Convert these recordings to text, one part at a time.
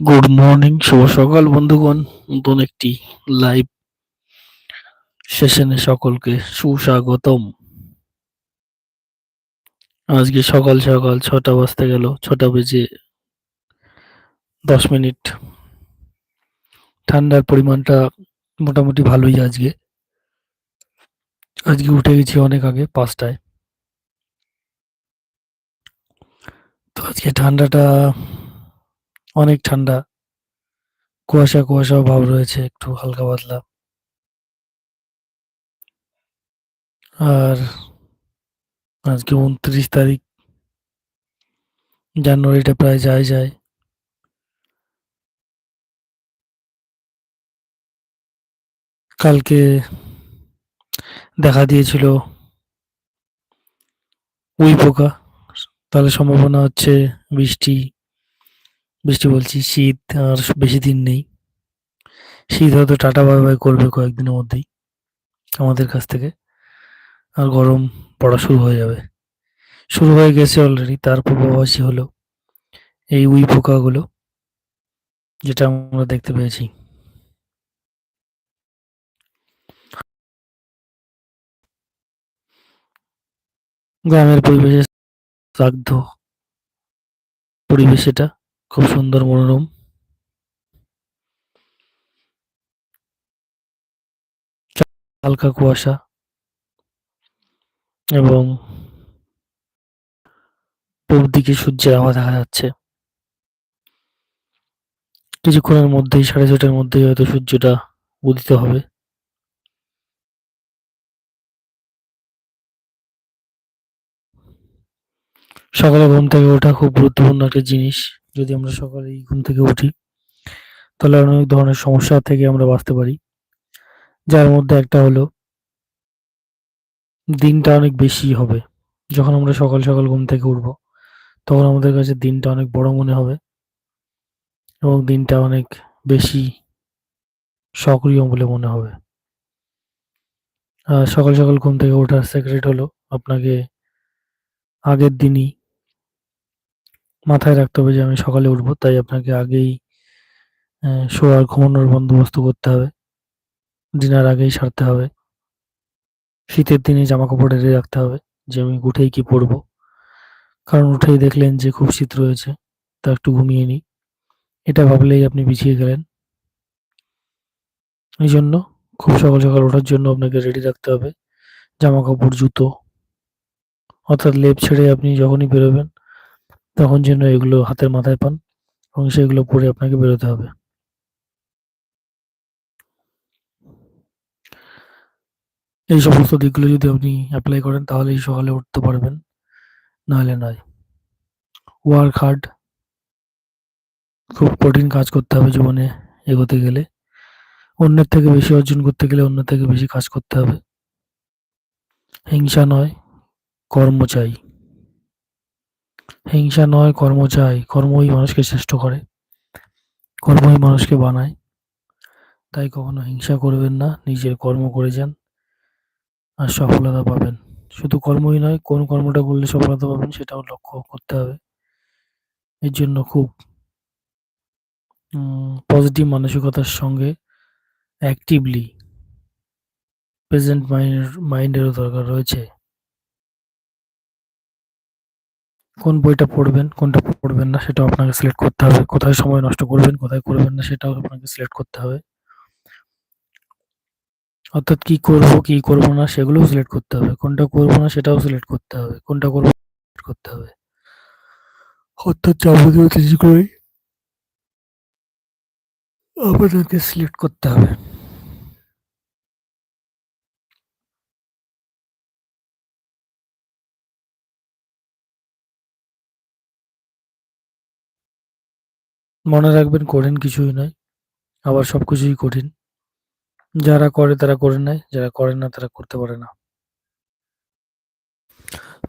Good morning শুভ সকাল, বন্ধুগণ। নতুন একটি লাইভ সেশনে সকলকে সুস্বাগতম। আজকে সকাল সকাল ছটা বাজতে গেল, ছটা বেজে দশ মিনিট। ঠান্ডার পরিমাণটা মোটামুটি ভালোই আজকে। আজকে উঠে গেছি অনেক আগে, পাঁচটায়। তো আজকে ঠান্ডাটা অনেক ঠান্ডা। কুয়াশা কুয়াশা ভাব রয়েছে, একটু হালকা পাতলা। আর আজকে উনত্রিশ তারিখ। জানুয়ারিটা প্রায় যায় যায়। কালকে দেখা দিয়েছিল উই পোকা তাহলে সম্ভাবনা হচ্ছে বৃষ্টি বৃষ্টি বলছি, শীত আর বেশি দিন নেই। শীত হয়তো টাটা বাই বাই করবে কয়েকদিনের মধ্যেই আমাদের কাছ থেকে। আর গরম পড়া শুরু হয়ে যাবে। শুরু হয়ে গেছে অলরেডি তার পূর্বাভাসই হলো এই উই পোকাগুলো, যেটা আমরা দেখতে পেয়েছি। গ্রামের পরিবেশে স্নাগ্ধ পরিবেশ এটা। খুব সুন্দর মনোরম। হালকা কুয়াশা। এবং পূব দিকে সূর্যের আভা দেখা যাচ্ছে। কিছুক্ষণের মধ্যেই, সাড়ে ছটার মধ্যেই হয়তো সূর্যটা উদিত হবে। সকালে ঘুম থেকে ওঠা খুব গুরুত্বপূর্ণ একটা জিনিস। যদি আমরা সকালে ঘুম থেকে উঠি, তাহলে অনেক ধরনের সমস্যা থেকে আমরা বাঁচতে পারি। যার মধ্যে একটা হলো, দিনটা অনেক বেশি হবে। যখন আমরা সকাল সকাল ঘুম থেকে উঠবো, তখন আমাদের কাছে দিনটা অনেক বড় মনে হবে এবং দিনটা অনেক বেশি সক্রিয় বলে মনে হবে। সকাল সকাল ঘুম থেকে ওঠার সেক্রেট হলো, আপনাকে আগের দিনই মাথায় রাখতে হবে যে আমি সকালে উঠবো, তাই আপনাকে আগেই শোয়ার, ঘুমানোর বন্দোবস্ত করতে হবে। ডিনার আগেই সারতে হবে। শীতের দিনে জামা কাপড় রেডি রাখতে হবে, যে আমি উঠেই কি পরবো। কারণ উঠেই দেখলেন যে খুব শীত রয়েছে, তা একটু ঘুমিয়ে নিই। এটা ভাবলেই আপনি পিছিয়ে গেলেন। এই জন্য খুব সকাল সকাল ওঠার জন্য আপনাকে রেডি রাখতে হবে। জামা কাপড় জুতো, অর্থাৎ লেপ ছেড়ে আপনি যখনই বেরোবেন তখন যেন এগুলো হাতের মাথায় পান এবং সেগুলো পরে আপনাকে বেরোতে হবে। এই সমস্ত দিকগুলো যদি আপনি অ্যাপ্লাই করেন তাহলে এই সকালে উঠতে পারবেন, নাহলে নয়। ওয়ার্ক হার্ড খুব কঠিন কাজ করতে হবে জীবনে এগোতে গেলে। অন্যের থেকে বেশি অর্জন করতে গেলে অন্যের থেকে বেশি কাজ করতে হবে। হিংসা নয়, কর্ম চাই। হিংসা নয়, কর্ম চাই। কর্মই মানুষকে শ্রেষ্ঠ করে। কর্মই মানুষকে বানায়। তাই কখনো হিংসা করবেন না, নিজের কর্ম করে যান আর সফলতা পাবেন। শুধু কর্মই নয়, কোন কর্মটা করলে সফলতা পাবেন সেটাও লক্ষ্য করতে হবে। এর জন্য খুব পজিটিভ মানসিকতার সঙ্গে অ্যাক্টিভলি প্রেজেন্ট মাইন্ড মাইন্ডেরও দরকার রয়েছে। কোন বইটা পড়বেন, কোনটা পড়বেন না সেটাও আপনাকে সিলেক্ট করতে হবে। কোথায় সময় নষ্ট করবেন, কোথায় করবেন না সেটাও আপনাকে সিলেক্ট করতে হবে। অর্থাৎ কি করব কি করব না সেগুলোও সিলেক্ট করতে হবে। কোনটা করব না সেটাও সিলেক্ট করতে হবে। কোনটা করব করতে হবে। অর্থাৎ যাবতীয় আপনাদেরকে সিলেক্ট করতে হবে। মনে রাখবেন কঠিন কিছুই নয়। আবার সব কিছুই কঠিন। যারা করে তারা করে নেয়, যারা করে না তারা করতে পারে না।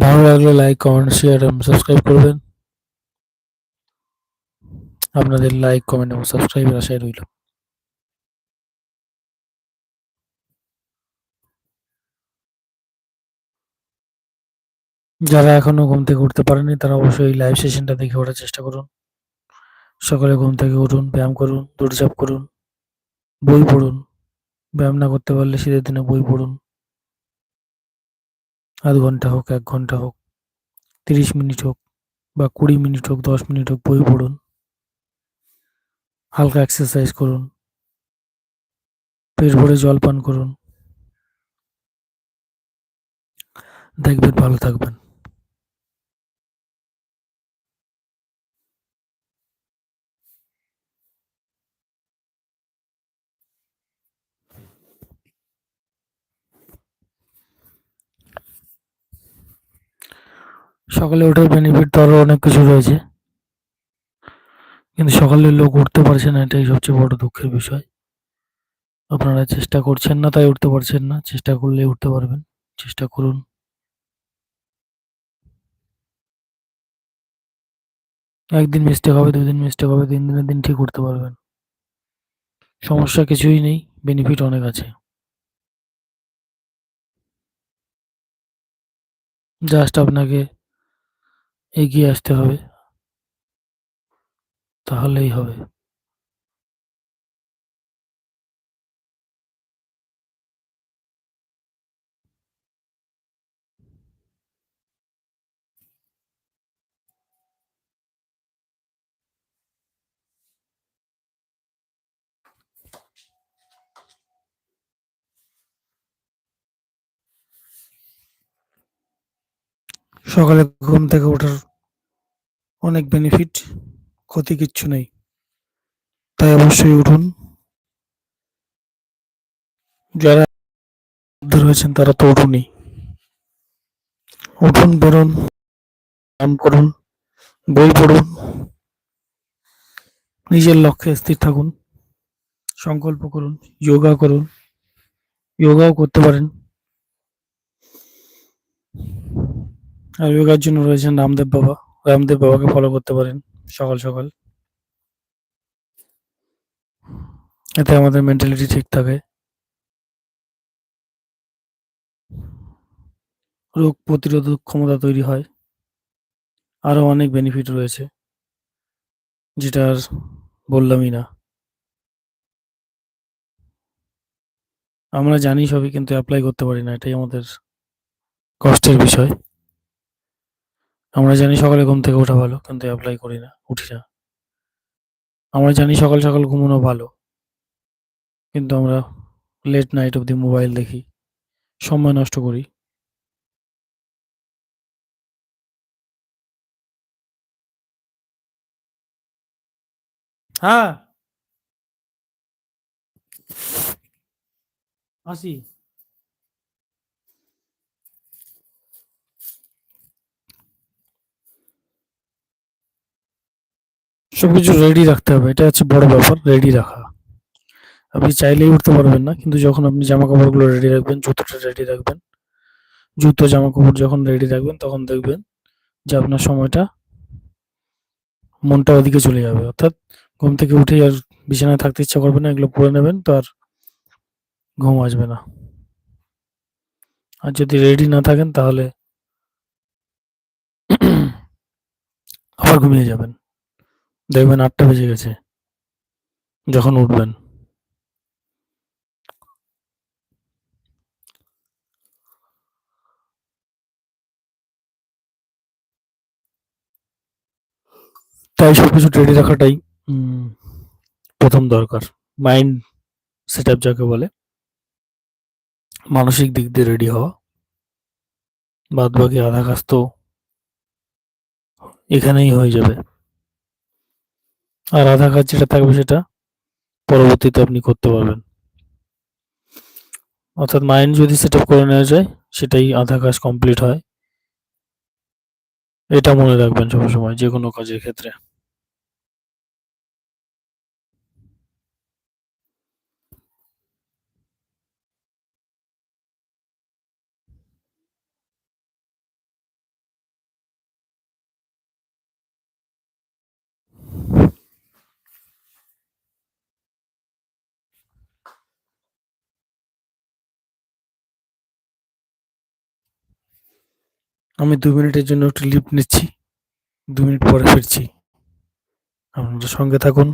ভালো লাগলে লাইক কমেন্ট শেয়ার এবং সাবস্ক্রাইব করবেন। আপনাদের লাইক কমেন্ট এবং সাবস্ক্রাইবের আশায় রইল। যারা এখনও ঘুম থেকে উঠতে পারেনি তারা অবশ্যই লাইভ সেশনটা দেখে ওঠার চেষ্টা করুন। সকালে ঘুম থেকে উঠুন, ব্যায়াম করুন, দৌড়ঝাঁপ করুন, বই পড়ুন। ব্যায়াম না করতে পারলে শীতের দিনে বই পড়ুন। আধ ঘণ্টা হোক, এক ঘণ্টা হোক, তিরিশ মিনিট হোক বা কুড়ি মিনিট হোক, দশ মিনিট হোক বই পড়ুন। হালকা এক্সারসাইজ করুন। পেট ভরে জল পান করুন। দেখবেন ভালো থাকবেন। সকালে ওঠার বেনিফিট তো আরও অনেক কিছু রয়েছে। কিন্তু সকালে লোক উঠতে পারছে না, এটাই সবচেয়ে বড় দুঃখের বিষয়। আপনারা চেষ্টা করছেন না, তাই উঠতে পারছেন না। চেষ্টা করলে উঠতে পারবেন। চেষ্টা করুন। একদিন মিস্টেক হবে, দুদিন মিস্টেক হবে তিন দিনের দিন ঠিক উঠতে পারবেন। সমস্যা কিছুই নেই বেনিফিট অনেক আছে। জাস্ট আপনাকে এগিয়ে আসতে হবে। তাহলেই হবে। সকালে ঘুম থেকে ওঠার অনেক বেনিফিট ক্ষতি কিচ্ছু নেই। তাই অবশ্যই উঠুন। যারা রয়েছেন, তারা তো উঠুনই। উঠুন, বেরোন, ব্যায়াম করুন, বই পড়ুন, নিজের লক্ষ্যে স্থির থাকুন, সংকল্প করুন, যোগা করুন, যোগাও করতে পারেন। যোগার জন্য রয়েছেন রামদেব বাবা। রামদেব বাবাকে ফলো করতে পারেন সকাল সকাল। এতে আমাদের মেন্টালিটি ঠিক থাকে। রোগ প্রতিরোধক ক্ষমতা তৈরি হয়। আরও অনেক বেনিফিট রয়েছে, যেটা আর বললামই না। আমরা জানি সবই, কিন্তু অ্যাপ্লাই করতে পারি না, এটাই আমাদের কষ্টের বিষয়। আমরা জানি সকালে ঘুম থেকে ওঠা ভালো, কিন্তু অ্যাপ্লাই করি না, উঠি না। আমরা জানি সকাল সকাল ঘুমানো ভালো, কিন্তু আমরা লেট নাইট অবধি মোবাইল দেখি, সময় নষ্ট করি। হ্যাঁ। আসি। সবকিছু রেডি রাখতে হবে। এটা হচ্ছে বড় ব্যাপার রেডি রাখা। আপনি চাইলেই উঠতে পারবেন না, কিন্তু যখন আপনি জামা কাপড়গুলো রেডি রাখবেন, জুতোটা রেডি রাখবেন, জুতো জামা কাপড় যখন রেডি রাখবেন, তখন দেখবেন যে আপনার সময়টা মনটা ওদিকে চলে যাবে। অর্থাৎ ঘুম থেকে উঠেই আর বিছানায় থাকতে ইচ্ছা করবে না, এগুলো পরে নেবেন তো আর ঘুম আসবে না। আর যদি রেডি না থাকেন, তাহলে আবার ঘুমিয়ে যাবেন। দেখবেন আটটা বেজে গেছে। যখন উঠবেন। তাই সবকিছু রেডি রাখাটাই প্রথম দরকার। মাইন্ড সেট আপ যাকে বলে, মানসিক দিক দিয়ে রেডি হওয়া। বাদ বাকি আধা কাজ তো এখানেই হয়ে যাবে। আর আধা কাজ যেটা থাকবে সেটা পরবর্তীতে আপনি করতে পারবেন। অর্থাৎ মাইন্ড যদি সেট করে নেওয়া যায়, সেটাই আধা কাজ কমপ্লিট হয়। এটা মনে রাখবেন সবসময় যে কোনো কাজের ক্ষেত্রে। আমি দু মিনিটের জন্য একটু লিফট নিচ্ছি দু মিনিট পরে ফিরছি আপনারা সঙ্গে থাকুন।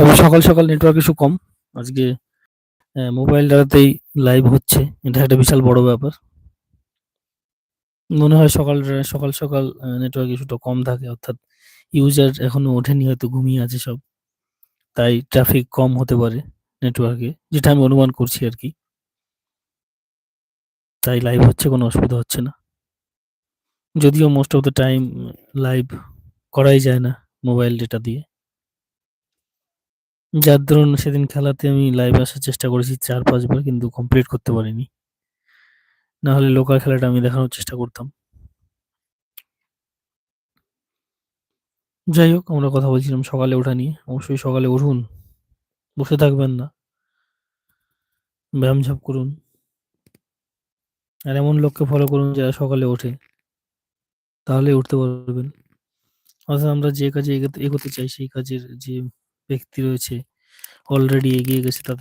তবে সকাল, সকাল নেটওয়ার্ক ইস্যু কম। আজকে মোবাইল ডাটাতেই লাইভ হচ্ছে। এটা একটা বিশাল বড় ব্যাপার। মনে হয় সকাল সকাল, সকাল নেটওয়ার্ক ইস্যুটা কম থাকে অর্থাৎ ইউজার এখনও ওঠেনি হয়তো ঘুমিয়ে আছে সব। তাই ট্রাফিক কম হতে পারে নেটওয়ার্কে। যেটা আমি অনুমান করছি আরকি। তাই লাইভ হচ্ছে কোনো অসুবিধা হচ্ছে না। যদিও most of the time live করাই যায় না মোবাইল ডেটা দিয়ে। যার দরুন সেদিন খেলাতে আমি লাইভ আসার চেষ্টা করেছি চার পাঁচবার কিন্তু কমপ্লিট করতে পারিনি। না হলে লোকাল খেলাটা আমি দেখানোর চেষ্টা করতাম। যাই হোক, আমরা কথা বলছিলাম সকালে ওঠা নিয়ে। অবশ্যই সকালে উঠুন। বসে থাকবেন না। ব্যায়াম-ঝাপ করুন। আর এমন লোককে ফলো করুন যারা সকালে ওঠে। তাহলেই উঠতে পারবেন। অর্থাৎ আমরা যে কাজে এগোতে চাই, সেই কাজের যে ব্যক্তি রয়েছে। অলরেডি এগিয়ে গেছে তাদের।